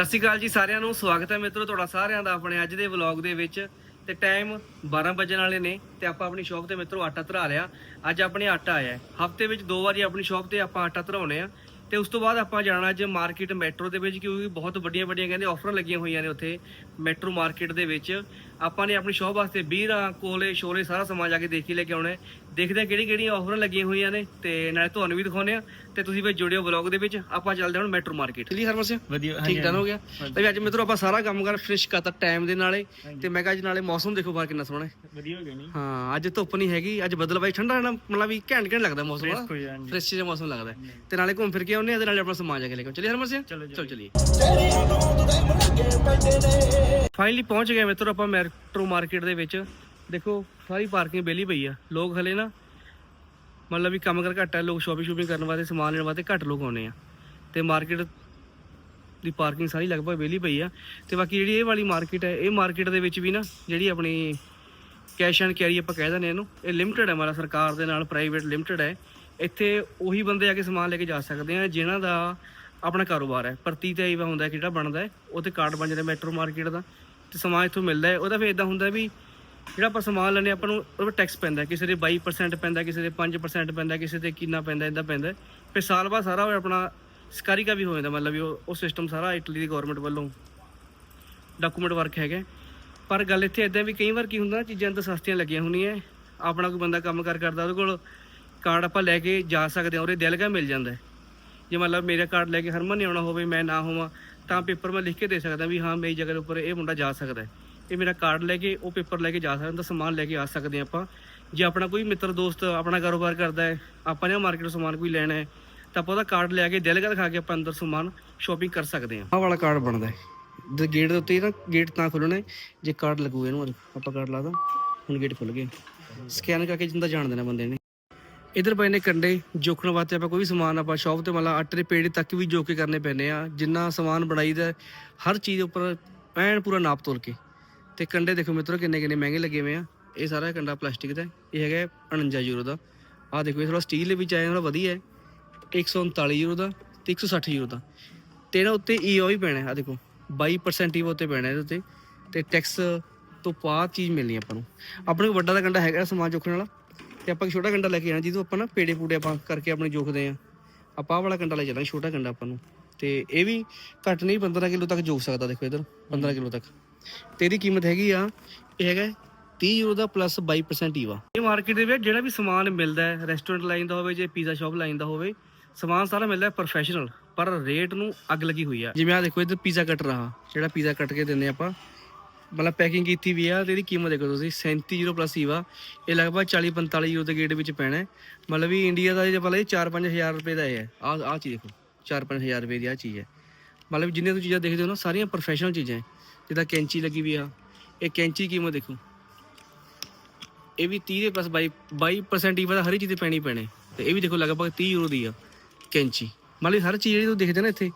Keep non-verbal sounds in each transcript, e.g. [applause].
ਸਤਿ ਸ਼੍ਰੀ ਅਕਾਲ ਜੀ ਸਾਰਿਆਂ ਨੂੰ, ਸਵਾਗਤ ਹੈ ਮਿੱਤਰੋ ਤੁਹਾਡਾ ਸਾਰਿਆਂ ਦਾ ਆਪਣੇ ਅੱਜ ਦੇ ਵਲੌਗ ਦੇ ਵਿੱਚ। ਤੇ ਟਾਈਮ 12 ਵਜਣ ਵਾਲੇ ਨੇ ਤੇ ਆਪਾਂ ਆਪਣੀ ਸ਼ਾਪ ਤੇ ਮਿੱਤਰੋ ਆਟਾ ਧਰਾ ਲਿਆ। ਅੱਜ ਆਪਣੇ ਆਟਾ ਆਇਆ ਹਫ਼ਤੇ ਵਿੱਚ ਦੋ ਵਾਰੀ ਆਪਣੀ ਸ਼ਾਪ ਤੇ ਆਪਾਂ ਆਟਾ ਧਰਾਉਨੇ ਆ ਤੇ ਉਸ ਤੋਂ ਬਾਅਦ ਆਪਾਂ ਜਾਣਾ ਅੱਜ ਮਾਰਕੀਟ ਮੈਟਰੋ ਦੇ ਵਿੱਚ, ਕਿਉਂਕਿ ਬਹੁਤ ਵੱਡੀਆਂ ਵੱਡੀਆਂ ਕਹਿੰਦੇ ਆਫਰ ਲੱਗੀਆਂ ਹੋਈਆਂ ਨੇ ਉੱਥੇ ਮੈਟਰੋ ਮਾਰਕੀਟ ਦੇ ਵਿੱਚ। ਆਪਾਂ ਨੇ ਆਪਣੀ ਸ਼ਾਪ ਵਾਸਤੇ ਬੀਰਾਂ ਕੋਲੇ ਸ਼ੋਲੇ ਸਾਰਾ ਸਮਾਨ ਜਾ ਕੇ ਦੇਖ ਕੇ ਲੈ ਕੇ ਆਉਣਾ ਦੇਖਦੇ ਆ ਕਿਹੜੀ ਕਿਹੜੀਆਂ ਆਫਰਾਂ ਲੱਗੀਆਂ ਹੋਈਆਂ ਨੇ ਤੇ ਨਾਲੇ ਤੁਹਾਨੂੰ ਵੀ ਦਿਖਾਉਨੇ ਆ ਤੇ ਤੁਸੀਂ ਵੀ ਜੁੜਿਓ ਵਲੌਗ ਦੇ ਵਿੱਚ। ਆਪਾਂ ਚੱਲਦੇ ਹਾਂ ਹੁਣ ਮੈਟਰੋ ਮਾਰਕੀਟ ਚਲੀ ਹਰਮਨ ਵਧੀਆ ਠੀਕ ਡਨ ਹੋ ਗਿਆ? ਤੇ ਅੱਜ ਮਿੱਤਰੋ ਆਪਾਂ ਸਾਰਾ ਕੰਮ ਕਰ ਫਿਨਿਸ਼ ਕਰਤਾ ਟਾਈਮ ਦੇ ਨਾਲੇ। ਤੇ ਮੈਂ ਕਿਹਾ ਅੱਜ ਨਾਲੇ ਮੌਸਮ ਦੇਖੋ ਬਾਹਰ ਕਿੰਨਾ ਸੋਹਣਾ ਹੈ। ਵਧੀਆ ਹੋ ਗਿਆ ਨਹੀਂ ਹਾਂ ਅੱਜ ਧੁੱਪ ਨਹੀਂ ਹੈਗੀ। ਅੱਜ ਬੱਦਲ ਬਾਈ ਠੰਡਾ ਨਾ ਮਤਲਬ ਵੀ ਘੈਂਟ ਘੈਂਟ ਲੱਗਦਾ ਮੌਸਮ ਨਾ ਫਰੈਸ਼ ਜਿਹਾ ਮੌਸਮ ਲੱਗਦਾ। ਤੇ ਨਾਲੇ ਘੁੰਮ ਫਿਰ ਕੇ ਆਉਂਦੇ ਆ ਤੇ ਨਾਲੇ ਆਪਣਾ ਸਮਾਨ ਜਾ ਕੇ ਲੈ ਕੇ ਚਲੀ ਹਰਮਨ ਸਿੰਘ? ਚਲੋ ਚਲ ਚਲੀਏ। ਫਾਈਨਲੀ ਪਹੁੰਚ ਗਏ ਮਿੱਤਰੋ ਆਪਾਂ ਮੈਟਰੋ ਮਾਰਕੀਟ ਦੇ ਵਿੱਚ। ਦੇਖੋ, ਸਾਰੀ ਪਾਰਕਿੰਗ ਬੇਲੀ ਪਈ ਆ। ਲੋਕ ਹਲੇ ਨਾ ਮਤਲਬ ਵੀ ਕੰਮ ਕਰ ਘੱਟ ਹੈ ਲੋਕ ਸ਼ੋਪਿੰਗ ਸ਼ੂਪਿੰਗ ਕਰਨ ਵਾਸਤੇ, ਸਮਾਨ ਲੈਣ ਵਾਸਤੇ ਘੱਟ ਲੋਕ ਆਉਂਦੇ ਆ। ਤੇ ਮਾਰਕੀਟ ਦੀ ਪਾਰਕਿੰਗ ਸਾਰੀ ਲਗਭਗ ਵਿਹਲੀ ਪਈ ਆ। ਤੇ ਬਾਕੀ ਜਿਹੜੀ ਇਹ ਵਾਲੀ ਮਾਰਕੀਟ ਹੈ ਇਹ ਮਾਰਕੀਟ ਦੇ ਵਿੱਚ ਵੀ ਨਾ ਜਿਹੜੀ ਆਪਣੀ ਕੈਸ਼ ਐਂਡ ਕੈਰੀ ਆਪਾਂ ਕਹਿ ਦਿੰਦੇ ਇਹਨੂੰ, ਇਹ ਲਿਮਟਿਡ ਹੈ ਮਾਰਾ ਸਰਕਾਰ ਦੇ ਨਾਲ ਪ੍ਰਾਈਵੇਟ ਲਿਮਟਿਡ ਹੈ ਇੱਥੇ ਉਹੀ ਬੰਦੇ ਆ ਕੇ ਸਮਾਨ ਲੈ ਕੇ ਜਾ ਸਕਦੇ ਆ ਜਿਨ੍ਹਾਂ ਦਾ ਆਪਣਾ ਕਾਰੋਬਾਰ ਹੈ ਪ੍ਰਤੀ ਤੇ ਇਹ ਹੁੰਦਾ ਹੈ ਜਿਹੜਾ ਬਣਦਾ ਹੈ, ਉਹ ਤੇ ਕਾਰਡ ਬਣ ਜਾਂਦਾ ਮੈਟਰੋ ਮਾਰਕੀਟ ਦਾ। ਤੇ ਸਮਾਨ ਇੱਥੋਂ ਮਿਲਦਾ ਹੈ, ਉਹਦਾ ਫਿਰ ਇਦਾਂ ਹੁੰਦਾ ਵੀ ਜਿਹੜਾ ਆਪਾਂ ਸਮਾਨ ਲੈਣੇ ਆਪਾਂ ਨੂੰ ਉਹਦਾ ਟੈਕਸ ਪੈਂਦਾ ਕਿਸੇ ਦੇ 22% ਪੈਂਦਾ, ਕਿਸੇ ਦੇ 5% ਪੈਂਦਾ, ਕਿਸੇ 'ਤੇ ਕਿੰਨਾ ਪੈਂਦਾ ਇਦਾਂ ਪੈਂਦਾ ਫਿਰ ਸਾਲ ਬਾਅਦ ਸਾਰਾ ਉਹ ਆਪਣਾ ਸਕਾਰੀ ਕਾ ਵੀ ਹੋ ਜਾਂਦਾ, ਮਤਲਬ ਵੀ ਉਹ ਉਹ ਸਿਸਟਮ ਸਾਰਾ ਇਟਲੀ ਦੀ ਗਵਰਨਮੈਂਟ ਵੱਲੋਂ ਡਾਕੂਮੈਂਟ ਵਰਕ ਹੈਗਾ ਪਰ ਗੱਲ ਇੱਥੇ ਇਦਾਂ ਵੀ ਕਈ ਵਾਰ ਕੀ ਹੁੰਦਾ, ਚੀਜ਼ਾਂ ਤਾਂ ਸਸਤੀਆਂ ਲੱਗੀਆਂ ਹੁੰਦੀਆਂ ਆਪਣਾ ਕੋਈ ਬੰਦਾ ਕੰਮ ਕਰ ਕਰਦਾ, ਉਹਦੇ ਕੋਲ ਕਾਰਡ ਆਪਾਂ ਲੈ ਕੇ ਜਾ ਸਕਦੇ ਹਾਂ, ਉਹਦੇ ਦਿਲ ਕਾ ਮਿਲ ਜਾਂਦਾ ਜੇ ਮਤਲਬ ਮੇਰਾ ਕਾਰਡ ਲੈ ਕੇ ਹਰਮਨ ਨੇ ਆਉਣਾ ਹੋਵੇ, ਮੈਂ ਨਾ ਹੋਵਾਂ ਤਾਂ ਪੇਪਰ ਮੈਂ ਲਿਖ ਕੇ ਦੇ ਸਕਦਾ ਵੀ ਹਾਂ ਮੇਰੀ ਜਗ੍ਹਾ ਦੇ ਉੱਪਰ ਇਹ ਮੁੰਡਾ ਜਾ ਸਕਦਾ ਹੈ। ਇਹ ਮੇਰਾ ਕਾਰਡ ਲੈ ਕੇ ਉਹ ਪੇਪਰ ਲੈ ਕੇ ਜਾ ਸਕਦਾ ਤਾਂ ਸਮਾਨ ਲੈ ਕੇ ਆ ਸਕਦੇ ਹਾਂ ਆਪਾਂ। ਜੇ ਆਪਣਾ ਕੋਈ ਮਿੱਤਰ ਦੋਸਤ ਆਪਣਾ ਕਾਰੋਬਾਰ ਕਰਦਾ ਹੈ, ਆਪਾਂ ਨੇ ਮਾਰਕੀਟ ਤੋਂ ਸਮਾਨ ਕੋਈ ਲੈਣਾ ਹੈ, ਤਾਂ ਆਪਾਂ ਉਹਦਾ ਕਾਰਡ ਲੈ ਕੇ ਦਿਲਗਾ ਦਿਖਾ ਕੇ ਆਪਾਂ ਅੰਦਰ ਸਮਾਨ ਸ਼ਾਪਿੰਗ ਕਰ ਸਕਦੇ ਹਾਂ। ਆਹ ਵਾਲਾ ਕਾਰਡ ਬਣਦਾ ਹੈ। ਦੇ ਗੇਟ ਦੇ ਉੱਤੇ ਨਾ ਗੇਟ ਤਾਂ ਖੁੱਲਣਾ ਹੈ। ਜੇ ਕਾਰਡ ਲੱਗੂ ਇਹਨੂੰ ਆਪਾਂ ਕਾਰਡ ਲਾਦਾ ਹੁਣ ਗੇਟ ਖੁੱਲ ਗਏ ਸਕੈਨ ਕਰਕੇ ਜਿੰਦਾ ਜਾਣ ਦੇਣਾ ਬੰਦੇ ਨੇ। ਇਧਰ ਪਏ ਨੇ ਕੰਡੇ ਜੋਖਣ ਵਾਸਤੇ ਆਪਾਂ ਕੋਈ ਵੀ ਸਮਾਨ ਆਪਾਂ ਸ਼ਾਪ ਤੇ ਮਤਲਬ ਆਟੇ ਦੇ ਪੇੜੇ ਤੱਕ ਵੀ ਜੋਕ ਕੇ ਕਰਨੇ ਪੈਂਦੇ ਆ ਜਿੰਨਾ ਸਮਾਨ ਬਣਾਈਦਾ ਹੈ, ਹਰ ਚੀਜ਼ ਉੱਪਰ ਐਨ ਪੂਰਾ ਨਾਪ ਤੋਲ ਕੇ। ਤੇ ਕੰਡੇ ਦੇਖੋ ਮਿੱਤਰੋ ਕਿੰਨੇ ਕਿੰਨੇ ਮਹਿੰਗੇ ਲੱਗੇ ਹੋਏ ਆ। ਇਹ ਸਾਰਾ ਕੰਡਾ ਪਲਾਸਟਿਕ ਦਾ ਇਹ ਹੈਗਾ 49 ਯੂਰੋ ਦਾ। ਆਹ ਦੇਖੋ ਇਹ ਥੋੜਾ ਸਟੀਲ ਦੇ ਵਿੱਚ ਆਇਆ ਥੋੜਾ ਵਧੀਆ ਹੈ। 139 ਯੂਰੋ ਦਾ ਤੇ 160 ਯੂਰੋ ਦਾ। ਤੇ ਨਾ ਉੱਤੇ ਈਓ ਵੀ ਪੈਣਾ ਆ ਦੇਖੋ 22% ਈਓ ਉੱਤੇ ਪੈਣਾ ਇਹਦੇ ਉੱਤੇ। ਤੇ ਟੈਕਸ ਤੋਂ ਬਾਅਦ ਚੀਜ਼ ਮਿਲਣੀ ਆਪਾਂ ਨੂੰ। ਆਪਣੇ ਕੋਲ ਵੱਡਾ ਦਾ ਕੰਡਾ ਹੈਗਾ ਸਮਾਨ ਜੋਖਣ ਵਾਲਾ। ਤੇ ਆਪਾਂ ਇੱਕ ਛੋਟਾ ਕੰਡਾ ਲੈ ਕੇ ਆਣਾ ਜਿਹਦੋਂ ਆਪਾਂ ਨਾ ਪੇੜੇ ਪੂੜੇ ਆਪਾਂ ਕਰਕੇ ਆਪਣੇ ਜੋਖਦੇ ਆ ਆਪਾਂ ਆਹ ਵਾਲਾ ਕੰਡਾ ਲੈ ਚੱਲਾਂਗੇ, ਛੋਟਾ ਕੰਡਾ ਆਪਾਂ ਨੂੰ। ਤੇ ਇਹ ਵੀ ਘੱਟ ਨਹੀਂ 15 ਕਿਲੋ ਤੱਕ ਜੋਖ ਸਕਦਾ, ਦੇਖੋ ਇਧਰ 15 ਕਿਲੋ ਤੱਕ। ਤੇ ਇਹਦੀ ਕੀਮਤ ਹੈਗੀ ਆ, ਇਹ ਹੈਗਾ 30 ਯੂਰੋ ਦਾ ਪਲੱਸ 22% ਈਵਾ ਇਹ ਮਾਰਕੀਟ ਦੇ ਵਿੱਚ ਜਿਹੜਾ ਵੀ ਸਮਾਨ ਮਿਲਦਾ ਹੈ ਰੈਸਟੋਰੈਂਟ ਲਾਈਨ ਦਾ ਹੋਵੇ ਜੇ ਪੀਜ਼ਾ ਸ਼ਾਪ ਲਾਈਨ ਦਾ ਹੋਵੇ, ਸਮਾਨ ਸਾਰਾ ਮਿਲਦਾ ਹੈ ਪ੍ਰੋਫੈਸ਼ਨਲ ਪਰ ਰੇਟ ਨੂੰ ਅੱਗ ਲੱਗੀ ਹੋਈ ਆ। ਜਿਵੇਂ ਆ ਦੇਖੋ ਇਧਰ ਪੀਜ਼ਾ ਕੱਟ ਰਹਾ ਜਿਹੜਾ ਪੀਜ਼ਾ ਕੱਟ ਕੇ ਦਿੰਦੇ ਆਪਾਂ ਮਤਲਬ ਪੈਕਿੰਗ ਕੀਤੀ ਵੀ ਆ ਤੇ ਇਹਦੀ ਕੀਮਤ ਦੇਖੋ ਤੁਸੀਂ 37 ਯੂਰੋ ਪਲੱਸ ਈਵਾ ਇਹ ਲਗਭਗ 40 45 ਯੂਰੋ ਦੇ ਗੇਟ ਵਿੱਚ ਪੈਣਾ ਮਤਲਬ ਵੀ ਇੰਡੀਆ ਦਾ ਜੇ ਆਪਾਂ ਲਈ 4-5000 ਰੁਪਏ ਦਾ ਇਹ ਹੈ। ਆ ਆ ਚੀਜ਼ ਦੇਖੋ 4-5000 ਰੁਪਏ ਦੀ ਆ ਚੀਜ਼ ਹੈ। ਮਤਲਬ ਜਿੰਨੇ ਤੁਸੀਂ ਚੀਜ਼ਾਂ ਦੇਖਦੇ ਹੋ ਨਾ, ਸਾਰੀਆਂ ਪ੍ਰੋਫੈਸ਼ਨਲ ਚੀਜ਼ਾਂ ਹੈ। ਜਿੱਦਾਂ ਕੈਂਚੀ ਲੱਗੀ ਵੀ ਆ, ਇਹ ਕੈਂਚੀ ਕੀਮਤ ਦੇਖੋ। ਇਹ ਵੀ 30 ਦੇ ਪਲੱਸ 22 22% ਈਵਾ ਦਾ ਹਰ ਇੱਕ ਚੀਜ਼ ਤੇ ਪੈਣੀ ਪੈਣੇ ਤੇ ਇਹ ਵੀ ਦੇਖੋ ਲਗਭਗ 30 ਯੂਰੋ ਦੀ ਆ ਕੈਂਚੀ। ਮਤਲਬ ਹਰ ਚੀਜ਼ ਜਿਹੜੀ ਤੁਸੀਂ ਦੇਖਦੇ ਨਾ ਇੱਥੇ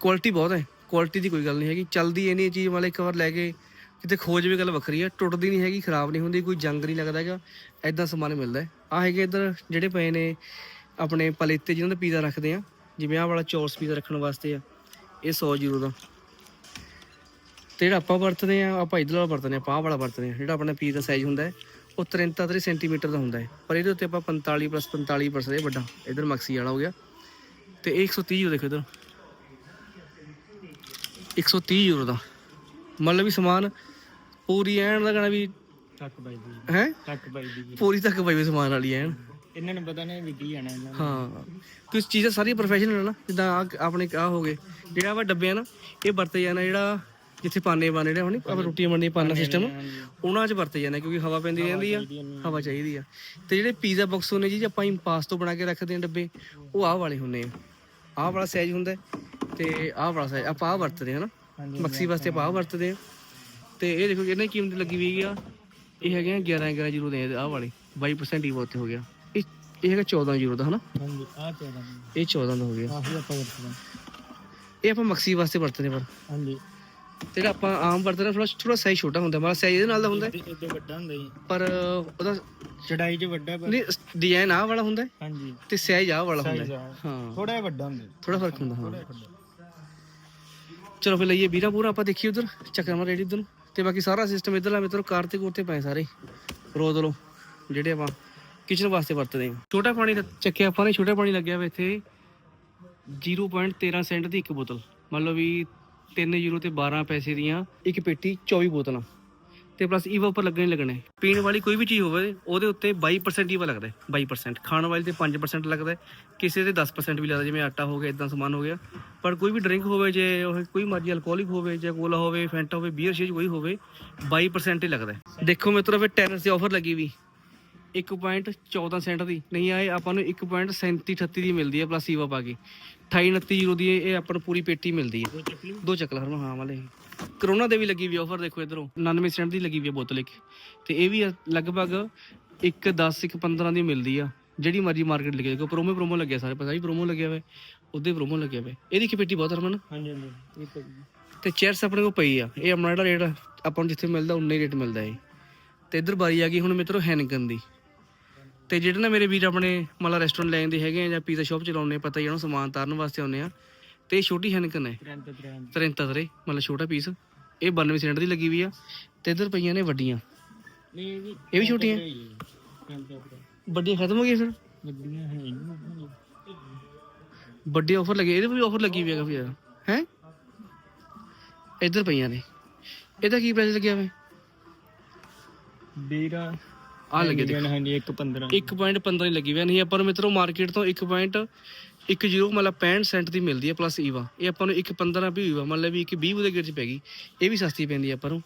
ਕੁਆਲਿਟੀ ਬਹੁਤ ਹੈ। ਕੁਆਲਿਟੀ ਦੀ ਕੋਈ ਗੱਲ ਨਹੀਂ ਹੈਗੀ। ਚਲਦੀ ਇਹ ਨਹੀਂ ਚੀਜ਼ ਵਾਲੇ ਇੱਕ ਵਾਰ ਲੈ ਕੇ ਕਿਤੇ ਖੋਜ ਵੀ ਗੱਲ ਵੱਖਰੀ ਹੈ ਟੁੱਟਦੀ ਨਹੀਂ ਹੈਗੀ, ਖਰਾਬ ਨਹੀਂ ਹੁੰਦੀ, ਕੋਈ ਜੰਗ ਨਹੀਂ ਲੱਗਦਾ ਹੈਗਾ। ਐਦਾਂ ਸਮਾਨ ਮਿਲਦਾ ਹੈ। ਆ ਹੈਗੇ ਇੱਧਰ ਜਿਹੜੇ ਪਏ ਨੇ ਆਪਣੇ ਪਲੇਤੇ ਜਿਹਨਾਂ ਦਾ ਪੀਜ਼ਾ ਰੱਖਦੇ ਆ। ਜਿਵੇਂ ਆਹ ਵਾਲਾ ਚੌਰਸ ਪੀਜ਼ਾ ਰੱਖਣ ਵਾਸਤੇ ਆ। ਇਹ 100 ਯੂਰੋ ਦਾ। ਤੇ ਜਿਹੜਾ ਆਪਾਂ ਵਰਤਦੇ ਆ, ਆਪਾਂ ਇਧਰ ਵਾਲਾ ਵਰਤਦੇ ਆ, ਆਪਾਂ ਵਾਲਾ ਵਰਤਦੇ ਆ। ਜਿਹੜਾ ਆਪਣਾ ਪੀਜ਼ਾ ਸਾਈਜ਼ ਹੁੰਦਾ ਹੈ, ਉਹ 33 ਸੈਂਟੀਮੀਟਰ ਦਾ ਹੁੰਦਾ ਹੈ। ਪਰ ਇਹਦੇ ਉੱਤੇ ਆਪਾਂ 45 ਪਲੱਸ 45 ਪਰਸੈਂਟ ਇਹ ਵੱਡਾ। ਇਧਰ ਮਕਸੀ ਵਾਲਾ ਹੋ ਗਿਆ। ਤੇ ਇਹ 130 ਯੂਰੋ ਦੇਖੋ ਇਧਰ। 130 ਯੂਰੋ ਦਾ। ਮਤਲਬ ਵੀ ਸਮਾਨ ਪੂਰੀ ਐਨ ਦਾ ਕਹਣਾ ਵੀ ਟੱਕ ਬਾਈ ਦੀ। ਹੈ? ਟੱਕ ਬਾਈ ਦੀ। ਪੂਰੀ ਤੱਕ ਪਈ ਹੋਈ ਸਮਾਨ ਵਾਲੀ ਐਨ। ਇਹਨਾਂ ਨੂੰ ਪਤਾ ਨਹੀਂ ਵਿਕੀ ਜਾਣਾ ਇਹਨਾਂ ਨੂੰ। ਹਾਂ। ਕੁਝ ਚੀਜ਼ਾਂ ਸਾਰੀਆਂ ਪ੍ਰੋਫੈਸ਼ਨਲ ਨਾ ਜਿੱਦਾਂ ਆਹ ਆਪਣੇ ਆ ਹੋ ਗਏ। ਜਿਹੜਾ ਵਾ ਡੱਬੇ ਆ ਨਾ ਇਹ ਵਰਤੇ ਜਾਣਾ ਜਿਹੜਾ ਜਿੱਥੇ ਪਾਣੇ ਬਾਣੇ ਜਿਹੜੇ ਹੋਣੀ ਆਪਾਂ ਰੋਟੀਆਂ ਬਣਦੀਆਂ ਪਾਣਾ ਸਿਸਟਮ ਉਹਨਾਂ 'ਚ ਵਰਤੇ ਜਾਂਦੇ ਕਿਉਂਕਿ ਹਵਾ ਪੈਂਦੀ ਰਹਿੰਦੀ ਆ ਹਵਾ ਚਾਹੀਦੀ ਆ। ਤੇ ਜਿਹੜੇ ਪੀਜ਼ਾ ਬਾਕਸ ਹੁੰਦੇ ਜੀ ਆਪਾਂ ਇੰਪਾਸ ਤੋਂ ਬਣਾ ਕੇ ਰੱਖਦੇ ਆ ਡੱਬੇ ਉਹ ਆਹ ਵਾਲੇ ਹੁੰਦੇ ਆ। ਆਹ ਵਾਲਾ ਸਾਈਜ਼ ਹੁੰਦਾ ਹੈ ਤੇ ਆਹ ਵਾਲਾ ਸਾਈਜ਼ ਆਪਾਂ ਆਹ ਵਰਤਦੇ ਆ ਨਾ। ਹਾਂਜੀ ਮਕਸੀ ਵਾਸਤੇ ਆਪਾਂ ਆਹ ਵਰਤਦੇ ਆ ਤੇ ਇਹ ਦੇਖੋ ਇਹਨਾਂ ਦੀ ਕੀਮਤ ਲੱਗੀ ਹੋਈ ਆ ਇਹ ਹੈਗੇ ਆ 11 11 ਯੂਰੋ ਦੇ ਆਹ ਵਾਲੇ। 22% ਹੀ ਉੱਤੇ ਹੋ ਗਿਆ। ਇਹ ਇਹ ਹੈਗਾ 14 ਯੂਰੋ ਦਾ ਹਨਾ? ਹਾਂਜੀ ਆ ਚਾਹੀਦਾ ਇਹ 14 ਦਾ ਹੋ ਗਿਆ। ਆਹੀ ਆਪਾਂ ਵਰਤਦੇ ਇਹ ਆਪਾਂ ਮਕਸੀ ਵਾਸਤੇ ਵਰਤਦੇ ਪਰ। ਹਾਂਜੀ। ਤੇ ਜਿਹੜਾ ਆਪਾਂ ਆਮ ਵਰਤਦੇ ਥੋੜਾ ਥੋੜਾ ਸਾਈਜ਼ ਛੋਟਾ ਹੁੰਦਾ ਮਾਰਾ ਸਾਈਜ਼ ਇਹਦੇ ਨਾਲ ਦਾ ਹੁੰਦਾ। ਹੈ, ਇਹ ਤੇ ਵੱਡਾ ਹੁੰਦਾ ਜੀ। ਪਰ ਉਹਦਾ ਚੜਾਈ 'ਚ ਵੱਡਾ ਪਰ ਨਹੀਂ ਡਿਜ਼ਾਈਨ ਆਹ ਵਾਲਾ ਹੁੰਦਾ। ਹੈ ਹਾਂਜੀ। ਤੇ ਸਾਈਜ਼ ਆਹ ਵਾਲਾ ਹੁੰਦਾ। ਹੈ। ਥੋੜਾ ਵੱਡਾ ਹੁੰਦਾ। ਥੋੜਾ ਫ਼ਰਕ ਹੁੰਦਾ ਹਾਂ। ਚਲੋ ਫਿਰ ਲਈਏ ਵੀਰਾ ਪੂਰਾ, ਆਪਾਂ ਦੇਖੀਏ ਉਧਰ, ਚੱਕਰ ਮਾਰ ਰੇੜੀ ਉਧਰ ਤੇ ਬਾਕੀ ਸਾਰਾ ਸਿਸਟਮ ਇਧਰ ਲਾ ਮਿੱਤਰੋ ਕਾਰ ਤੇ ਕੋਤੇ ਪਏ ਸਾਰੇ। ਰੋਦ ਲੋ ਜਿਹੜੇ ਆਪਾਂ ਕਿਚਨ ਵਾਸਤੇ ਵਰਤਦੇ ਹਾਂ। ਛੋਟਾ ਪਾਣੀ ਦਾ ਚੱਕਿਆ ਆਪਾਂ ਨੇ, ਛੋਟਾ ਪਾਣੀ ਲੱਗਿਆ ਵਾ ਇੱਥੇ। 0.13 ਸੈਂਟ ਦੀ ਇੱਕ ਬੋਤਲ। ਮੰਨ ਲਓ ਵੀ 3 ਯੂਰੋ ਤੇ 12 ਪੈਸੇ ਦੀਆਂ ਇੱਕ ਪੇਟੀ 24 ਬੋਤਲਾਂ। ਤੇ ਪਲੱਸ ਈਵਾ ਉੱਪਰ ਲੱਗਣੇ ਹੀ ਲੱਗਣੇ। ਪੀਣ ਵਾਲੀ ਕੋਈ ਵੀ ਚੀਜ਼ ਹੋਵੇ ਉਹਦੇ ਉੱਤੇ 22% ਈਵਾ ਲੱਗਦਾ ਹੈ 22% ਖਾਣ ਵਾਲੀ ਤੇ 5% ਲੱਗਦਾ ਹੈ, ਕਿਸੇ ਤੇ 10% ਵੀ ਲੱਗਦਾ ਜਿਵੇਂ ਆਟਾ ਹੋ ਗਿਆ ਇਦਾਂ ਸਮਾਨ ਹੋ ਗਿਆ। ਪਰ ਕੋਈ ਵੀ ਡਰਿੰਕ ਹੋਵੇ ਜੇ ਉਹ ਕੋਈ ਮਰਜ਼ੀ ਅਲਕੋਹਲਿਕ ਹੋਵੇ ਜਾਂ ਕੋਲਾ ਹੋਵੇ ਫੈਂਟਾ ਹੋਵੇ ਬੀਅਰ ਸ਼ੇਜ ਕੋਈ ਹੋਵੇ 22% ਹੀ ਲੱਗਦਾ ਹੈ। ਦੇਖੋ ਮਿੱਤਰੋ ਫਿਰ ਟੈਰਸ ਦੀ ਆਫਰ ਲੱਗੀ ਵੀ। 1.14 ਸੈਂਟ ਦੀ। ਨਹੀਂ ਆਏ ਆਪਾਂ ਨੂੰ 1.37 38 ਦੀ ਮਿਲਦੀ ਹੈ ਪਲੱਸ ਈਵਾ ਪਾ ਕੇ। 28 29 ਯੂਰੋ ਦੀ ਇਹ ਆਪਾਂ ਨੂੰ ਪੂਰੀ ਪੇਟੀ ਮਿਲਦੀ ਹੈ। ਦੋ ਚੱਕਲ ਹਰਮਨ ਹਾਂ ਵਾਲੇ। ਕਰੋਨਾ ਦੇ ਵੀ ਲੱਗੀ ਵੀ ਆਫਰ ਦੇਖੋ ਇਧਰੋਂ। 99 ਸੈਂਟ ਦੀ ਲੱਗੀ ਵੀ ਬੋਤਲ ਇੱਕ। ਤੇ ਇਹ ਵੀ ਲਗਭਗ 1 10 1 15 ਦੀ ਮਿਲਦੀ ਆ ਜਿਹੜੀ ਮਰਜ਼ੀ ਮਾਰਕੀਟ ਲਿਖੇ ਦੇਖੋ ਪ੍ਰੋਮੋ ਪ੍ਰੋਮੋ ਲੱਗਿਆ ਸਾਰੇ ਪਤਾ ਹੀ ਪ੍ਰੋਮੋ ਲੱਗਿਆ ਹੋਇਆ ਉਹਦੇ ਪ੍ਰੋਮੋ ਲੱਗਿਆ ਹੋਇਆ ਇਹਦੀ ਕੀ ਪੇਟੀ ਬਹੁਤ ਹਰਮਨ। ਹਾਂਜੀ ਹਾਂਜੀ। ਇਹ ਤਾਂ ਤੇ ਚੇਅਰਸ ਆਪਣੇ ਕੋਲ ਪਈ ਆ। ਇਹ ਆਪਣਾ ਜਿਹੜਾ ਰੇਟ ਆਪਾਂ ਨੂੰ ਜਿੱਥੇ ਮਿਲਦਾ ਉਨੇ ਰੇਟ ਮਿਲਦਾ ਹੈ ਤੇ ਇਧਰ ਬਾਰੀ ਆ ਗਈ ਹੁਣ ਮਿੱਤਰੋ ਹੈਨਗਨ ਦੀ। ਤੇ ਜਿਹੜੇ ਨਾ ਮੇਰੇ ਵੀਰ ਆਪਣੇ ਮਤਲਬ ਰੈਸਟੋਰੈਂਟ ਲੈ ਜਾਂਦੇ ਹੈਗੇ ਆ ਜਾਂ ਪੀਜ਼ਾ ਸ਼ਾਪ ਚਲਾਉਂਦੇ ਪਤਾ ਹੀ ਆ ਉਹਨੂੰ ਸਮਾਨ ਤਾਰਨ ਵਾਸਤੇ ਆਉਂਦੇ ਆ। ਤੇ ਛੋਟੀ ਹੈਨਗਨ ਹੈ। ਤੁਰੰਤ ਤੁਰੰਤ। ਤਰੰਤਾ ਤਰੇ ਮਤਲਬ ਛੋਟਾ ਪੀਸ ਇਹ 92 ਸੈਂਟ ਦੀ ਲੱਗੀ ਵੀ ਆ ਤੇ ਇਧਰ ਪਈਆਂ ਨੇ ਵੱਡੀਆਂ। ਨਹੀਂ ਇਹ ਵੀ ਇਹ ਵੀ ਛੋਟੀਆਂ? ਵੱਡੀਆਂ ਖਤਮ ਹੋ ਗਈਆਂ ਸਰ? ਵੱਡੀਆਂ ਹੈ ਨਹੀਂ ਵੱਡੇ ਆਫਰ ਲੱਗੇ ਇਹਦੇ ਵੀ ਆਫਰ ਲੱਗੀ ਵੀ ਹੈ ਕਾਫੀ ਜ਼ਿਆਦਾ। ਹੈ? ਇੱਧਰ ਪਈਆਂ ਨੇ। ਇਹਦਾ ਕੀ ਪ੍ਰਾਈਸ ਲੱਗਿਆ ਵੇ? ਵੀਰਾ ਆ ਲੱਗੇ ਦੇਖੋ। ਹਾਂਜੀ 1.15 1.15 ਹੀ ਲੱਗੀ ਆ, ਨਹੀਂ ਆਪਾਂ ਨੂੰ ਮਿੱਤਰੋ ਮਾਰਕੀਟ ਤੋਂ 1.10 ਮਤਲਬ 65 ਸੈਂਟ ਦੀ ਮਿਲਦੀ ਹੈ ਪਲੱਸ ਈਵਾ ਇਹ ਆਪਾਂ ਨੂੰ 1.15 ਵੀ ਈਵਾ ਮਤਲਬ ਵੀ 1.20 ਦੇ ਗੇੜ ਚ ਪੈ ਗਈ ਇਹ ਵੀ ਸਸਤੀ ਪੈਂਦੀ ਹੈ ਆਪਾਂ ਨੂੰ।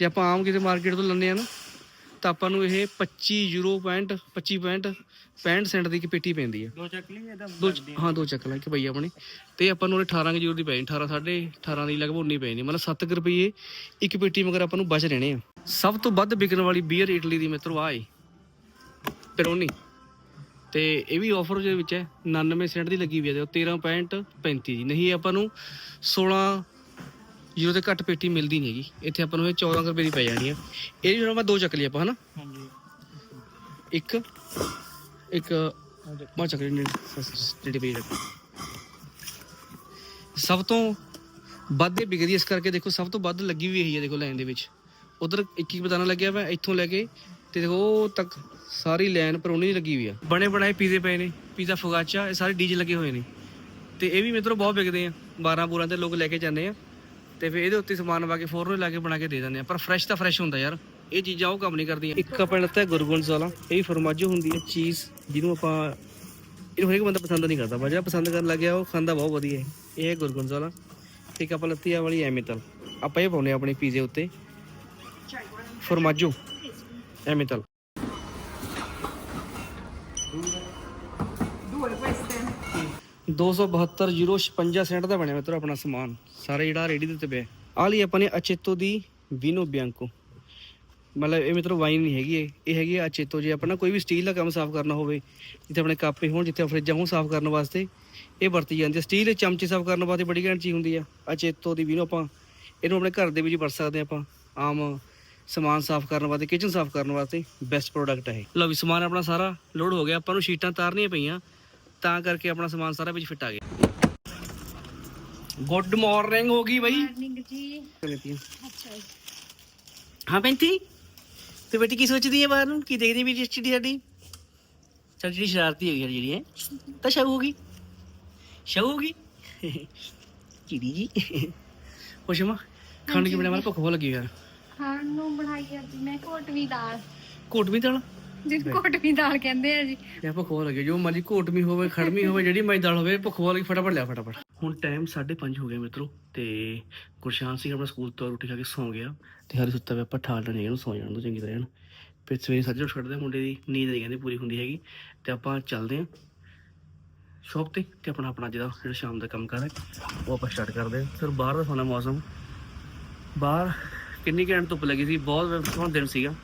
ਜੇ ਆਪਾਂ ਆਮ ਕਿਤੇ ਮਾਰਕੀਟ ਤੋਂ ਲੈਂਦੇ ਆ ਨਾ ਤਾਂ ਆਪਾਂ ਨੂੰ ਇਹ 25 ਯੂਰੋ ਪੁਆਇੰਟ 25 ਪੁਆਇੰਟ 65 ਸੈਂਟ ਦੀ ਇੱਕ ਪੇਟੀ ਪੈਂਦੀ ਹੈ ਦੋ ਚੱਕ ਲਈ ਇਹਦਾ ਦੋ ਹਾਂ ਦੋ ਚੱਕ ਲਾਂ ਕਿ ਪਈ ਆਪਣੀ। ਤੇ ਆਪਾਂ ਨੂੰ ਉਹਨੇ 18 ਕੁ ਯੂਰੋ ਦੀ ਪੈ ਜਾਣੀ 18 ਸਾਢੇ 18 ਦੀ ਲਗਭਗ ਉਨੀ ਪੈ ਜਾਣੀ ਮਤਲਬ 7 ਰੁਪਏ ਇੱਕ ਪੇਟੀ ਮਗਰ ਆਪਾਂ ਨੂੰ ਬਚ ਰਹਿਣੇ ਆ। ਸਭ ਤੋਂ ਵੱਧ ਵਿਕਣ ਵਾਲੀ ਬੀਅਰ ਇਟਲੀ ਦੀ ਮਿੱਤਰੋ ਆਏ ਪੇਰੋਨੀ ਤੇ ਇਹ ਵੀ ਆਫਰ ਦੇ ਵਿੱਚ ਹੈ। 99 ਸੈਂਟ ਦੀ ਲੱਗੀ ਵੀ ਹੈ ਤੇ 13.35 ਦੀ। ਨਹੀਂ ਆਪਾਂ ਨੂੰ 16 ਯੂਰੋ ਦੇ ਘੱਟ ਪੇਟੀ ਮਿਲਦੀ ਨਹੀਂ ਹੈਗੀ। ਇੱਥੇ ਆਪਾਂ ਨੂੰ ਇਹ 14 ਕੁ ਰੁਪਏ ਦੀ ਪੈ ਜਾਣੀ ਆ। ਇਹ ਜਿਹੜਾ ਮੈਂ ਦੋ ਚੱਕ ਲਈ ਆਪਾਂ ਹਨਾ? ਹਾਂਜੀ। ਇੱਕ ਇੱਕ ਮਾ ਚੱਕ ਲਈ ਜਿਹੜੀ ਪਈ ਰੱਖ। ਸਭ ਤੋਂ ਵੱਧ ਇਹ ਵਿਕਦੀ ਇਸ ਕਰਕੇ ਦੇਖੋ ਸਭ ਤੋਂ ਵੱਧ ਲੱਗੀ ਵੀ ਇਹੀ ਹੈ ਦੇਖੋ ਲਾਈਨ ਦੇ ਵਿੱਚ। ਉਧਰ ਇੱਕ ਇੱਕ ਬਦਾਨਾ ਲੱਗਿਆ ਹੋਇਆ ਇੱਥੋਂ ਲੈ ਕੇ ਤੇ ਉਹ ਤੱਕ ਸਾਰੀ ਲਾਈਨ ਪਰੋਣੀ ਲੱਗੀ ਹੋਈ ਆ। ਬਣੇ ਬਣਾਏ ਪੀਜ਼ੇ ਪਏ ਨੇ, ਪੀਜ਼ਾ ਫਗਾਚਾ, ਇਹ ਸਾਰੇ ਡੀਜੇ ਲੱਗੇ ਹੋਏ ਨੇ। ਤੇ ਇਹ ਵੀ ਮਿੱਤਰੋ ਬਹੁਤ ਵਿਕਦੇ ਆ। 12 ਬੂਰਾਂ ਤੇ ਲੋਕ ਲੈ ਕੇ ਜਾਂਦੇ ਆ। ਤੇ ਫਿਰ ਇਹਦੇ ਉੱਤੇ ਸਮਾਨ ਵਾ ਕੇ ਫੋਰਨ ਲਾ ਕੇ ਬਣਾ ਕੇ ਦੇ ਦਿੰਦੇ ਆ। ਪਰ ਫਰੈਸ਼ ਤਾਂ ਫਰੈਸ਼ ਹੁੰਦਾ ਯਾਰ। ਇਹ ਚੀਜ਼ਾਂ ਉਹ ਕੰਮ ਨਹੀਂ ਕਰਦੀਆਂ। ਇੱਕ ਆਪਾਂ ਲੱਤਾ ਗੁਰਗੁੰਜ਼ਾਲਾ ਇਹ ਫਰਮਾਜੋ ਹੁੰਦੀ ਹੈ, ਚੀਜ਼ ਜਿਹਨੂੰ ਆਪਾਂ ਇਹਨੂੰ ਹਰੇਕ ਬੰਦਾ ਪਸੰਦ ਨਹੀਂ ਕਰਦਾ। ਪਰ ਜਿਹੜਾ ਪਸੰਦ ਕਰਨ ਲੱਗਿਆ, ਉਹ ਖਾਂਦਾ ਬਹੁਤ ਵਧੀਆ ਹੈ। ਇਹ ਹੈ ਗੁਰਗੁੰਜ਼ਾਲਾ ਤੇ ਇੱਕ ਆਪਾਂ ਲੱਤੀ ਆ ਵਾਲੀ ਐਮੀਤਲ ਆਪਾਂ ਇਹ ਪਾਉਨੇ ਆਪਣੇ ਪੀਜ਼ੇ ਉੱਤੇ। ਫਰਮਾਜੋ। ਐਮੀਤਲ ਦੋ ਸੌ ਬਹੱਤਰ ਯੂਰੋ 56 ਸੈਂਟ ਦਾ ਬਣਿਆ ਮਿੱਤਰੋ ਆਪਣਾ ਸਮਾਨ। ਸਾਰਾ ਜਿਹੜਾ ਰੇਡੀ ਦੇ ਉੱਤੇ ਪਿਆ ਆ ਲਈ ਆਪਾਂ ਨੇ ਅਚੇਤੋ ਦੀ ਵੀਨੋ ਬਿਆਂਕੋ ਮਤਲਬ ਇਹ ਮਿੱਤਰੋ ਵਾਈਨ ਨਹੀਂ ਹੈਗੀ ਇਹ। ਇਹ ਹੈਗੀ ਆ ਅਚੇਤੋ। ਜੇ ਆਪਣਾ ਕੋਈ ਵੀ ਸਟੀਲ ਦਾ ਕੰਮ ਸਾਫ਼ ਕਰਨਾ ਹੋਵੇ ਜਿੱਥੇ ਆਪਣੇ ਕਾਪੇ ਹੋਣ ਜਿੱਥੇ ਫਰਿੱਜਾਂ ਹੋਣ ਸਾਫ਼ ਕਰਨ ਵਾਸਤੇ ਇਹ ਵਰਤੀ ਜਾਂਦੀ ਹੈ ਸਟੀਲ ਦੇ ਚਮਚੇ ਸਾਫ਼ ਕਰਨ ਵਾਸਤੇ ਬੜੀ ਘੈਂਟ ਚੀਜ਼ ਹੁੰਦੀ ਆ। ਅਚੇਤੋ ਦੀ ਵੀਨੋ ਆਪਾਂ ਇਹਨੂੰ ਆਪਣੇ ਘਰ ਦੇ ਵਿੱਚ ਵਰਤ ਸਕਦੇ ਆਪਾਂ। ਆਮ ਸਮਾਨ ਸਾਫ਼ ਕਰਨ ਵਾਸਤੇ ਕਿਚਨ ਸਾਫ਼ ਕਰਨ ਵਾਸਤੇ ਬੈਸਟ ਪ੍ਰੋਡਕਟ ਹੈ ਲਓ ਵੀ ਸਮਾਨ ਆਪਣਾ ਸਾਰਾ ਲੋਡ ਹੋ ਗਿਆ ਆਪਾਂ ਨੂੰ ਸ਼ੀਟਾਂ ਤਾਰਨੀਆਂ ਪਈਆਂ ਤਾਂ ਕਰਕੇ ਆਪਣਾ ਸਮਾਨ ਸਾਰਾ ਵਿੱਚ ਫਿੱਟ ਆ ਗਿਆ। ਗੁੱਡ ਮਾਰਨਿੰਗ ਹੋ ਗਈ ਬਾਈ। ਮਾਰਨਿੰਗ ਜੀ। ਅੱਛਾ ਜੀ। ਹਾਂ ਪੈਂਤੀ? ਤੇ ਬੇਟੀ ਕੀ ਸੋਚਦੀ ਹੈ ਬਾਹਰ ਨੂੰ? ਕੀ ਦੇਖਦੀ ਵੀ ਚਿੜੀ ਸਾਡੀ? ਸਾਡੀ ਜਿਹੜੀ ਸ਼ਰਾਰਤੀ ਆ ਜਿਹੜੀ ਹੈ ਤਾਂ ਸ਼ਾਉ ਹੋਗੀ ਸ਼ਾਉ ਹੋਗੀ ਚਿੜੀ ਜੀ। ਪੁਸ਼ਮਾ ਖਾਣ ਕੀ ਬਣਿਆ? ਮਾਰ ਭੁੱਖ ਬਹੁਤ ਲੱਗੀ ਯਾਰ। ਖਾਣ ਨੂੰ ਬਣਾਈ ਅੱਜ ਮੈਂ ਘੋਟਵੀ ਦਾਲ। ਘੋਟਵੀਂ ਦਾਲ? ਜਿਹਨੂੰ ਘੋਟਵੀ ਦਾਲ ਕਹਿੰਦੇ ਆ ਜੀ। ਯਾਰ ਭੁੱਖ ਬਹੁਤ ਲੱਗੀ ਜੋ ਮਰਜ਼ੀ ਘੋਟਵੀਂ ਹੋਵੇ ਖੜਵੀਂ ਹੋਵੇ ਜਿਹੜੀ ਮਰਜ਼ੀ ਦਾਲ ਹੋਵੇ ਭੁੱਖ ਲੱਗੀ ਫਟਾਫਟ ਲਿਆ ਫਟਾਫਟ। ਹੁਣ ਟਾਈਮ 5:30 ਹੋ ਗਿਆ ਮਿੱਤਰੋ ਤੇ ਗੁਰਸ਼ਾਨ ਸਿੰਘ ਆਪਣਾ ਸਕੂਲ ਤੋਂ ਰੋਟੀ ਖਾ ਕੇ ਸੌਂ ਗਿਆ ਤੇ ਹਰੇ ਸੁੱਤਾ ਪਿਆ ਆਪਾਂ ਠਾਲ ਲੈਣੇ ਇਹਨੂੰ ਸੌਂ ਜਾਣ ਦੋ ਚੰਗੀ ਤਰ੍ਹਾਂ। ਇਹਨੂੰ ਫਿਰ ਸਵੇਰੇ ਸੱਜੇ ਉੱਠ ਖੜਦੇ ਮੁੰਡੇ ਦੀ ਨੀਂਦ ਨਹੀਂ ਕਹਿੰਦੇ ਪੂਰੀ ਹੁੰਦੀ ਹੈਗੀ ਤੇ ਆਪਾਂ ਚੱਲਦੇ ਆਂ ਸ਼ੌਪ ਤੇ ਤੇ ਆਪਣਾ ਆਪਣਾ ਜਿਹੜਾ ਜਿਹੜਾ ਸ਼ਾਮ ਦਾ ਕੰਮ ਕਰ ਹੈ ਉਹ ਆਪਾਂ ਸਟਾਰਟ ਕਰਦੇ ਆਂ। ਫਿਰ ਬਾਹਰ ਦਾ ਸੋਨਾ ਮੌਸਮ। ਬਾਹਰ ਕਿੰਨੀ ਘੈਂਟ ਧੁੱਪ ਲੱਗੀ ਸੀ, ਬਹੁਤ ਸੋਹਣਾ ਦਿਨ ਸੀਗਾ।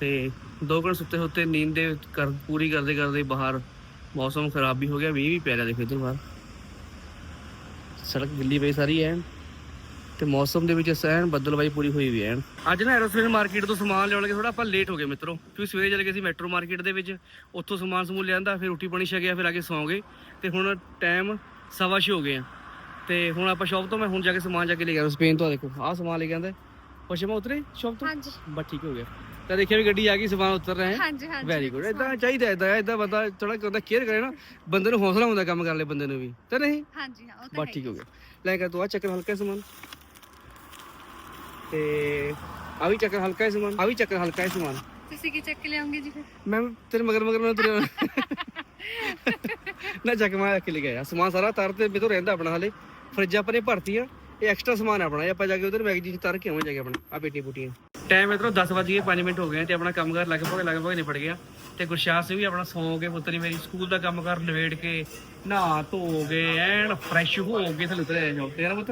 ਤੇ ਦੋ ਘੰਟੇ ਸੁੱਤੇ ਸੁੱਤੇ ਨੀਂਦ ਦੇ ਕਰ, ਪੂਰੀ ਕਰਦੇ ਕਰਦੇ ਬਾਹਰ ਮੌਸਮ ਖਰਾਬ ਵੀ ਹੋ ਗਿਆ, ਮੀਂਹ ਵੀ ਪੈ ਰਿਹਾ, ਦੇਖੋ ਇੱਧਰ ਬਾਹਰ। ਸੜਕ ਗਿੱਲੀ ਪਈ ਸਾਰੀ ਐਨ, ਤੇ ਮੌਸਮ ਦੇ ਵਿੱਚ ਐਨ ਬੱਦਲਬਾਈ ਪੂਰੀ ਹੋਈ ਵੀ ਐਨ। ਅੱਜ ਨਾ ਐਰੋਸਪੇਸ ਮਾਰਕੀਟ ਤੋਂ ਸਮਾਨ ਲਿਆਉਣ ਲੱਗੇ ਥੋੜਾ ਆਪਾਂ ਲੇਟ ਹੋ ਗਏ ਮਿੱਤਰੋ। ਕਿਉਂਕਿ ਸਵੇਰੇ ਚਲੇ ਗਏ ਸੀ ਮੈਟਰੋ ਮਾਰਕੀਟ ਦੇ ਵਿੱਚ, ਉੱਥੋਂ ਸਮਾਨ ਸਮੂਨ ਲਿਆਂਦਾ, ਫਿਰ ਰੋਟੀ ਪਾਣੀ ਛਕਿਆ, ਫਿਰ ਆ ਕੇ ਸੌਂ ਗਏ ਤੇ ਹੁਣ ਟਾਈਮ ਸਵਾ ਛੇ ਹੋ ਗਏ ਆ। ਤੇ ਹੁਣ ਆਪਾਂ ਸ਼ਾਪ ਤੋਂ, ਮੈਂ ਹੁਣ ਜਾ ਕੇ ਸਮਾਨ ਜਾ ਕੇ ਲੈ ਗਿਆ ਸਪੇਨ ਤੋਂ ਦੇਖੋ, ਆਹ ਸਮਾਨ ਲੈ ਕੇ ਆਂਦਾ ਮੈਂ ਉਤਰੇ ਸ਼ਾਪ ਤੋਂ? ਹਾਂਜੀ। ਬਸ ਠੀਕ ਹੋ ਗਿਆ। ਤਾਂ ਦੇਖਿਆ ਵੀ ਗੱਡੀ ਆ ਗਈ ਸਮਾਨ ਉਤਰ ਰਿਹਾ ਹੈ। ਹਾਂਜੀ ਹਾਂਜੀ। ਵੈਰੀ ਗੁੱਡ ਇਦਾਂ ਚਾਹੀਦਾ ਇਦਾਂ ਇਦਾਂ ਬੰਦਾ ਥੋੜਾ ਕਰਦਾ ਕੇਅਰ ਕਰੇ ਨਾ ਬੰਦੇ ਨੂੰ ਹੌਸਲਾ ਹੁੰਦਾ ਕੰਮ ਕਰਨ ਲਈ ਬੰਦੇ ਨੂੰ ਵੀ। ਤਾਂ ਨਹੀਂ? ਹਾਂਜੀ ਹਾਂ ਉਹ ਤਾਂ ਬਸ ਠੀਕ ਹੋ ਗਿਆ। ਲੈ ਕੇ ਤੂੰ ਆ ਚੱਕਰ ਹਲਕਾ ਹੈ ਸਮਾਨ। ਤੇ ਆ ਵੀ ਚੱਕਰ ਹਲਕਾ ਹੈ ਸਮਾਨ ਆ ਵੀ ਚੱਕਰ ਹਲਕਾ ਹੈ ਸਮਾਨ। ਤੁਸੀਂ ਕੀ ਚੱਕ ਲਿਆਉਂਗੇ ਜੀ ਫਿਰ? ਮੈਂ ਤੇਰੇ ਮਗਰ ਮਗਰ ਮੈਂ ਤੁਰਿਆ। [laughs] ਨਾ ਚੱਕ ਮੈਂ ਕੇ ਲੈ ਗਿਆ ਸਮਾਨ ਸਾਰਾ ਤਰ ਤੇ ਮੇਰੇ ਤੋਂ ਰਹਿੰਦਾ ਆਪਣਾ ਹਾਲੇ। ਫਰਿੱਜ ਆਪਾਂ ਨੇ ਭਰਤੀ ਆ ਇਹ ਐਕਸਟਰਾ ਸਮਾਨ ਆ ਆਪਣਾ ਇਹ ਆਪਾਂ ਜਾ ਕੇ ਉਧਰ ਮੈਗਜ਼ੀਨ ਚ ਤਰ ਕੇ ਆਵਾਂ ਜਾ ਕੇ ਆਪਣਾ ਆ ਪੇਟੀ ਬੂਟੀਆਂ ਟਾਈਮ ਇਧਰੋਂ 10 ਵਜੇ 5 ਮਿੰਟ ਹੋ ਗਏ ਤੇ ਆਪਣਾ ਕੰਮ ਕਰ ਲਗਭਗ ਲਗਭਗ ਨਿਪਟ ਗਿਆ। ਤੇ ਗੁਰਸ਼ਾਸ ਸਿੰਘ ਵੀ ਆਪਣਾ ਸੌਂ ਕੇ ਪੁੱਤਰੀ ਮੇਰੀ ਸਕੂਲ ਦਾ ਕੰਮ ਕਰ ਨਵੇੜ ਕੇ ਨਹਾ ਧੋ ਗਏ ਐਨ ਫਰੈਸ਼ ਹੋ ਕੇ ਥੱਲੇ ਉਤਰੇ ਜਾਓ। ਤੇਰਾ ਪੁੱਤ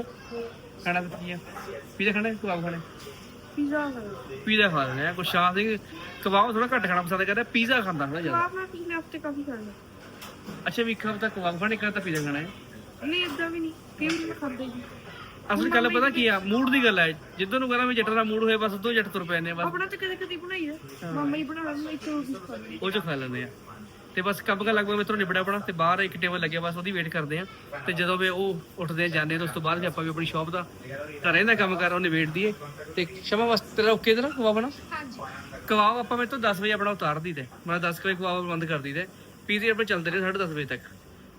ਖਾਣਾ ਪੀਆ ਪੀਜ਼ਾ ਖਾਣਾ ਤੂੰ ਆਪ ਖਾਣਾ? ਪੀਜ਼ਾ ਪੀਜ਼ਾ ਖਾ ਲੈਣੇ। ਆ ਗੁਰਸ਼ਾਸ ਸਿੰਘ ਕਬਾਬ ਥੋੜਾ ਘੱਟ ਖਾਣਾ ਪਸੰਦ ਕਰਦਾ ਪੀਜ਼ਾ ਖਾਂਦਾ ਥੋੜਾ ਜ਼ਿਆਦਾ। ਮੈਂ ਪੀਜ਼ਾ ਹਫ਼ਤੇ ਕਾਫੀ ਖਾਣਾ ਅੱਛਾ ਵੀ ਖਾਂ ਤੱਕ ਕਬਾਬ ਖਾਣੇ ਕਰਤਾ ਪੀਜ਼ਾ ਖਾਣਾ ਹੈ। ਨਹੀਂ ਇਦਾਂ ਵੀ ਨਹੀਂ। ਕਈ ਵਾਰੀ ਖਾਂਦਾ ਹੀ ਅਸਲ ਗੱਲ ਪਤਾ ਕੀ ਆ? ਮੂਡ ਦੀ ਗੱਲ ਹੈ ਜਿੱਦੋਂ ਨੂੰ ਕਹਿੰਦਾ ਵੀ ਜੱਟ ਦਾ ਮੂਡ ਹੋਏ ਬਸ ਉਦੋਂ ਜੱਟ ਤੁਰ ਆ ਬਸ। ਆਪਣਾ ਤਾਂ ਕਦੇ ਕਦੇ ਬਣਾਈ ਹੈ। ਮੰਮਾ ਹੀ ਬਣਾ ਲੈਂਦੀ ਇੱਥੇ ਉਹ ਖਾਂਦੀ ਉਹ ਚ ਖਾ ਲੈਂਦੇ ਆ। ਤੇ ਬਸ ਕੰਮ ਕਰ ਲਗਭਗ ਮਿੱਤਰੋਂ ਨਿਬੜਿਆ ਆਪਣਾ ਤੇ ਬਾਹਰ ਇੱਕ ਟੇਬਲ ਲੱਗਿਆ ਬਸ ਉਹਦੀ ਵੇਟ ਕਰਦੇ ਆ। ਤੇ ਜਦੋਂ ਵੀ ਉਹ ਉੱਠਦੇ ਜਾਂਦੇ ਤਾਂ ਉਸ ਤੋਂ ਬਾਅਦ ਵੀ ਆਪਾਂ ਵੀ ਆਪਣੀ ਸ਼ਾਪ ਦਾ ਤਾਂ ਰਹਿੰਦਾ ਕੰਮ ਕਰ ਉਹ ਨਿਬੇੜ ਦਈਏ। ਤੇ ਸ਼ਮਾ ਬਸ ਤੇਰਾ ਓਕੇ ਤੇਰਾ ਕਬਾਬ ਨਾ ਹਾਂਜੀ। ਕਬਾਬ ਆਪਾਂ ਮੇਰੇ ਤੋਂ 10 ਵਜੇ ਆਪਣਾ ਉਤਾਰ ਦਈਦਾ। ਮੈਂ 10 ਵਜੇ ਕਬਾਬ ਬੰਦ ਕਰ ਦਈਦਾ। ਪੀਜ਼ੇ ਆਪਣੇ ਚੱਲਦੇ ਰਹੇ 10:30 ਵਜੇ ਤੱਕ।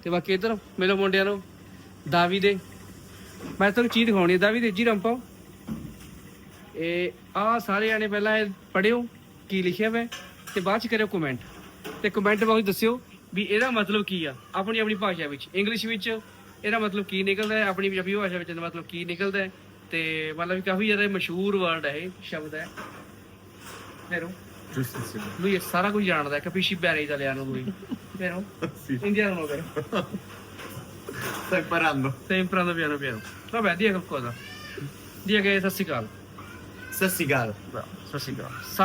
ਤੇ ਬਾਕੀ ਇਧਰ ਮੇਰੇ ਮੁੰਡਿਆਂ ਨੂੰ ਦਾਵੀ ਦੇ ਮੈਂ ਤੁਹਾਨੂੰ ਚੀਜ਼ ਦਿਖਾਉਣੀ ਦੇ ਜੀ ਰੰਪਾ ਇਹ ਆ ਸਾਰੇ ਆਣੇ ਪਹਿਲਾਂ ਇਹ ਪੜਿਓ ਕੀ ਲਿਖਿਆ ਹੋਇਆ ਤੇ ਬਾਅਦ ਚ ਕਰਿਓ ਕਮੈਂਟ ਤੇ ਕਮੈਂਟ ਬਾਕਸ ਦੱਸਿਓ ਵੀ ਇਹਦਾ ਮਤਲਬ ਕੀ ਆ ਆਪਣੀ ਆਪਣੀ ਭਾਸ਼ਾ ਵਿੱਚ। ਇੰਗਲਿਸ਼ ਵਿੱਚ ਇਹਦਾ ਮਤਲਬ ਕੀ ਨਿਕਲਦਾ ਹੈ ਆਪਣੀ ਪੰਜਾਬੀ ਭਾਸ਼ਾ ਵਿੱਚ ਇਹਦਾ ਮਤਲਬ ਕੀ ਨਿਕਲਦਾ ਹੈ। ਤੇ ਮਤਲਬ ਕਾਫੀ ਜ਼ਿਆਦਾ ਮਸ਼ਹੂਰ ਵਰਡ ਹੈ ਇਹ ਸ਼ਬਦ ਹੈ। ਫੇਰੋ lui è ਸਾਰਾ ਕੁਝ ਜਾਣਦਾ ਹੈ capisci bene italiano lui vero? indiano no vero? Sto imparando. stai imparando piano piano. Vabbè dia qualcosa. Dia che ਸਤਿ ਸ਼੍ਰੀ ਅਕਾਲ Sassical. ਸ਼੍ਰੀ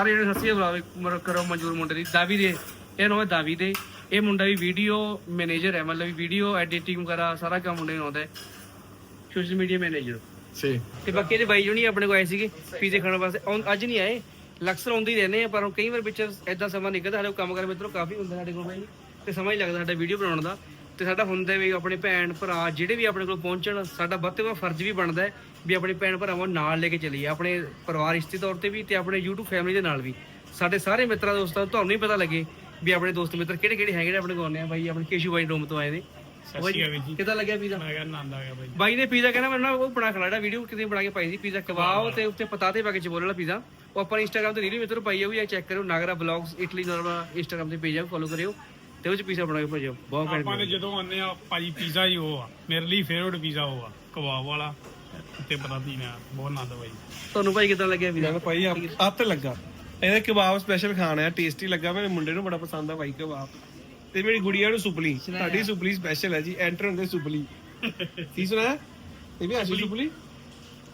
ਜਿਹੜੇ ਅਕਾਲ ਬੁਲਾਵੇ ਕਰੋ ਮਨਜੂਰ ਮੁੰਡੇ ਦੀ ਦਾਵੀ ਦੇ ਇਹ ਨਾਮ ਹੈ ਦਾਵੀ ਦੇ ਇਹ ਮੁੰਡਾ ਵੀ ਵੀਡੀਓ ਮੈਨੇਜਰ ਹੈ ਮਤਲਬ ਵੀਡੀਓ ਐਡੀਟਿੰਗ ਵਗੈਰਾ ਸਾਰਾ ਕੰਮ ਮੁੰਡੇ ਨੂੰ ਆਉਂਦਾ ਹੈ ਸੋਸ਼ਲ ਮੀਡੀਆ ਮੈਨੇਜਰ Sì. ਤੇ ਬਾਕੀ ਇਹਦੇ ਬਾਈ ਜੁਣੀ ਆਪਣੇ ਕੋਲ ਆਏ ਸੀਗੇ ਪੀਜ਼ੇ ਖਾਣ ਵਾਸਤੇ ਆਉਂ- ਅੱਜ ਨਹੀਂ ਆਏ ਲਕਸਰ ਆਉਂਦੇ ਹੀ ਰਹਿੰਦੇ ਆ ਪਰ ਹੁਣ ਕਈ ਵਾਰ ਵਿੱਚ ਐਦਾਂ ਸਮਾਂ ਨਿਕਲਦਾ ਸਾਡੇ ਕੋਲ ਕੰਮ ਕਰਨ ਮਿੱਤਰੋ ਕਾਫੀ ਹੁੰਦਾ ਸਾਡੇ ਕੋਲ ਬਾਈ ਤੇ ਸਮਾਂ ਹੀ ਲੱਗਦਾ ਸਾਡਾ ਵੀਡੀਓ ਬਣਾਉਣ ਦਾ ਤੇ ਸਾਡਾ ਹੁੰਦਾ ਵੀ ਆਪਣੇ ਭੈਣ ਭਰਾ ਜਿਹੜੇ ਵੀ ਆਪਣੇ ਕੋਲ ਪਹੁੰਚਣ ਸਾਡਾ ਵੱਧ ਤੋਂ ਵੱਧ ਫਰਜ਼ ਵੀ ਬਣਦਾ ਹੈ ਵੀ ਆਪਣੇ ਭੈਣ ਭਰਾਵਾਂ ਨੂੰ ਨਾਲ ਲੈ ਕੇ ਚੱਲੀਏ ਆਪਣੇ ਪਰਿਵਾਰ ਰਿਸ਼ਤੇ ਤੌਰ ਤੇ ਵੀ ਤੇ ਆਪਣੇ YouTube ਫੈਮਿਲੀ ਦੇ ਨਾਲ ਵੀ। ਸਾਡੇ ਸਾਰੇ ਮਿੱਤਰਾਂ ਦੋਸਤਾਂ ਨੂੰ ਤੁਹਾਨੂੰ ਹੀ ਪਤਾ ਲੱਗੇ ਵੀ ਆਪਣੇ ਦੋਸਤ ਮਿੱਤਰ ਕਿਹੜੇ ਕਿਹੜੇ ਹੈਗੇ ਨੇ ਆਪਣੇ ਕੋਲ ਆ। ਬਾਈ ਆਪਣੇ ਕੇਸ਼ੂ ਬਾਈ ਰੋਮ ਤੋਂ ਆਏ ਨੇ। ਕਿਦਾਂ ਲੱਗਿਆ ਪੀਜ਼ਾ? ਮੈਂ ਕਿਹਾ ਆਨੰਦ ਆ ਗਿਆ ਬਾਈ। ਬਾਈ ਨੇ ਪੀਜ਼ਾ ਕਹਿੰਦਾ ਮੈਂ ਨਾ ਉਹ ਬਣਾ ਖੜਾ ਵੀਡੀਓ ਕਿਤੇ ਬਣਾ ਕੇ ਪਾਈ ਸੀ ਪੀਜ਼ਾ। ਕਬਾਬ ਤੇ ਉੱਤੇ ਪਤਾਤੇ ਪਾ ਕੇ ਚਬੋਲੇ ਵਾਲਾ ਪੀਜ਼ਾ। ਉਹ ਆਪਾਂ ਇੰਸਟਾਗ੍ਰam ਤੇ ਰੀਲ ਮਿੱਤਰ ਪਾਈ ਆ ਉਹ ਚੈੱਕ ਕਰਿਓ। ਨਾਗਰਾ ਬਲੌਗਸ ਇਟਲੀ ਨਰਮਾ ਇੰਸਟਾਗ੍ਰam ਤੇ ਪੇਜ ਆ ਫੋਲੋ ਕਰਿਓ। ਤੇ ਉਹ ਚ ਪੀਜ਼ਾ ਬਣਾ ਕੇ ਭੇਜੋ ਬਹੁਤ ਆਪਾਂ ਨੇ ਘੈਂਟ ਜਦੋਂ ਆਉਂਦੇ ਆ ਭਾਜੀ ਪੀਜ਼ਾ ਹੀ ਉਹ ਆ। ਮੇਰੇ ਲਈ ਫੇਵਰਟ ਪੀਜ਼ਾ ਉਹ ਆ ਕਬਾਬ ਵਾਲਾ। ਤੇ ਪਤਾ ਨਹੀਂ ਨਾ ਬਹੁਤ ਆਨੰਦ ਬਾਈ ਤੁਹਾਨੂੰ ਭਾਈ ਕਿਦਾਂ ਲੱਗਿਆ ਪੀਜ਼ਾ ਭਾਈ ਆਪ ਤੇ ਲੱਗਾ। ਇਹਦਾ ਕਬਾਬ ਸਪੈਸ਼ਲ ਖਾਣਾ ਹੈ ਟੇਸਟੀ ਲੱਗਾ। ਮੇਰੇ ਮੁੰਡੇ ਨੂੰ ਬੜਾ ਪਸੰਦ ਆ ਭਾਈ ਕਬਾਬ। ਤੇ ਮੇਰੀ ਗੁੜੀਆ ਨੂੰ ਸੁਪਲੀ। ਤੁਹਾਡੀ ਸੁਪਲੀ ਸਪੈਸ਼ਲ ਹੈ ਜੀ ਐਂਟਰ ਹੁੰਦੇ ਸੁਪਲੀ। ਕੀ ਸੁਣਾ ਇਹ ਵੀ ਆਸ਼ੀ ਸੁਪਲੀ?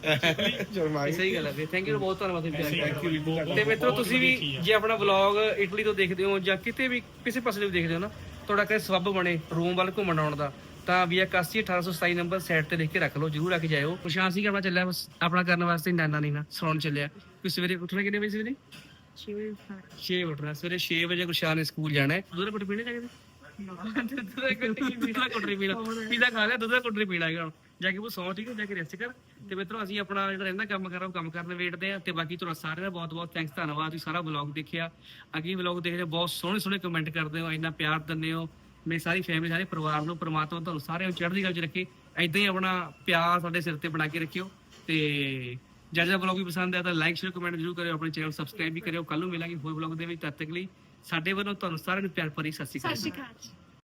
[laughs] ਜਰਮਾਈ ਸਹੀ ਗੱਲ ਹੈ ਥੈਂਕ ਯੂ ਬਹੁਤ ਧੰਨਵਾਦ ਜੀ ਥੈਂਕ ਯੂ ਤੇ ਮਿੱਤਰੋ ਤੁਸੀਂ ਵੀ ਜੇ ਆਪਣਾ ਵਲੌਗ ਇਟਲੀ ਤੋਂ ਦੇਖਦੇ ਹੋ ਜਾਂ ਕਿਤੇ ਵੀ ਕਿਸੇ ਪਾਸੇ ਤੋਂ ਵੀ ਦੇਖਦੇ ਹੋ ਨਾ ਤੁਹਾਡਾ ਕਦੇ ਸਬੱਬ ਬਣੇ ਰੋਮ ਵੱਲ ਘੁੰਮਣ ਆਉਣ ਦਾ ਤਾਂ ਵੀ 81 1827 ਨੰਬਰ ਸਾਈਡ ਤੇ ਲਿਖ ਕੇ ਰੱਖ ਲਓ ਜਰੂਰ ਆ ਕੇ ਜਾਇਓ। ਪ੍ਰਸ਼ਾਂਤ ਸਿੰਘ ਆਪਣਾ ਚੱਲਿਆ ਬਸ ਆਪਣਾ ਕਰਨ ਵਾਸਤੇ ਨਾਨਾ ਨਹੀਂ ਨਾ ਸੌਣ ਚੱਲਿਆ। ਕਿ ਸਵੇਰੇ ਉੱਠਣਾ ਕਿੰਨੇ ਵਜੇ ਸਵੇਰੇ? 6 ਉੱਠਣਾ। ਸਵੇਰੇ 6 ਵਜੇ ਗੁਰਸ਼ਾਨ ਨੇ ਸਕੂਲ ਜਾਣਾ ਹੈ। ਦੁੱਧ ਦਾ ਕੁੱਟ ਪੀਣੇ ਚਾਹੀਦੇ? ਦੁੱਧ ਦਾ ਕੁੱਟ ਪੀਣਾ। ਪੀਜ਼ਾ ਖਾ ਲਿਆ ਦੁੱਧ ਦਾ ਕੁੱਟ ਪੀਣਾ ਹੈਗਾ ਹੁਣ। ਜਾ ਕੇ ਉਹ ਸੌ, ਠੀਕ ਹੈ, ਜਾ ਕੇ ਰੈਸਟ ਕਰ। ਤੇ ਮਿੱਤਰੋ, ਅਸੀਂ ਆਪਣਾ ਜਿਹੜਾ ਰਹਿੰਦਾ ਕੰਮ ਕਰ ਕੰਮ ਕਰਨ ਵੇਟਦੇ ਆ ਤੇ ਬਾਕੀ ਤੁਹਾਡਾ ਸਾਰਿਆਂ ਦਾ ਬਹੁਤ ਬਹੁਤ ਥੈਂਕਸ ਧੰਨਵਾਦ। ਤੁਸੀਂ ਸਾਰਾ ਵਲੌਗ ਦੇਖਿਆ। ਅੱਗੇ ਵਲੌਗ ਦੇਖਦੇ ਬਹੁਤ ਸੋਹਣੇ ਸੋਹਣੇ ਕਮੈਂਟ ਕਰਦੇ ਹੋ, ਇੰਨਾ ਪਿਆਰ ਦਿੰਦੇ ਹੋ। ਮੇਰੀ ਸਾਰੀ ਫੈਮਿਲੀ ਸਾਰੇ ਪਰਿਵਾਰ ਨੂੰ, ਪ੍ਰਮਾਤਮਾ ਤੁਹਾਨੂੰ ਸਾਰਿਆਂ ਨੂੰ ਚੜ੍ਹਦੀ ਕਲਾ 'ਚ ਰੱਖੇ। ਐਦਾਂ ਹੀ ਆਪਣਾ ਪਿਆਰ ਸਾਡੇ ਸਿਰ ਤੇ ਬਣਾ ਕੇ ਰੱਖਿਓ। ਤੇ ਜੇ ਜੇ ਵਲੌਗ ਵੀ ਪਸੰਦ ਆਇਆ ਤਾਂ ਲਾਈਕ ਸ਼ੇਅਰ ਕਮੈਂਟ ਜ਼ਰੂਰ ਕਰਿਓ। ਆਪਣੇ ਚੈਨਲ ਸਬਸਕ੍ਰਾਈਬ ਵੀ ਕਰਿਓ। ਕੱਲ ਨੂੰ ਮਿਲਾਂਗੇ ਹੋਰ ਵਲੌਗ ਦੇ ਵਿੱਚ। ਤਦ ਤੱਕ ਲਈ ਸਾਡੇ ਵੱਲੋਂ ਤੁਹਾਨੂੰ ਸਾਰਿਆਂ ਨੂੰ ਪਿਆਰ ਭਰੀ ਸਤਿ ਸ਼੍ਰੀ ਅਕਾਲ। ਸਤਿ ਸ਼੍ਰੀ ਅਕਾਲ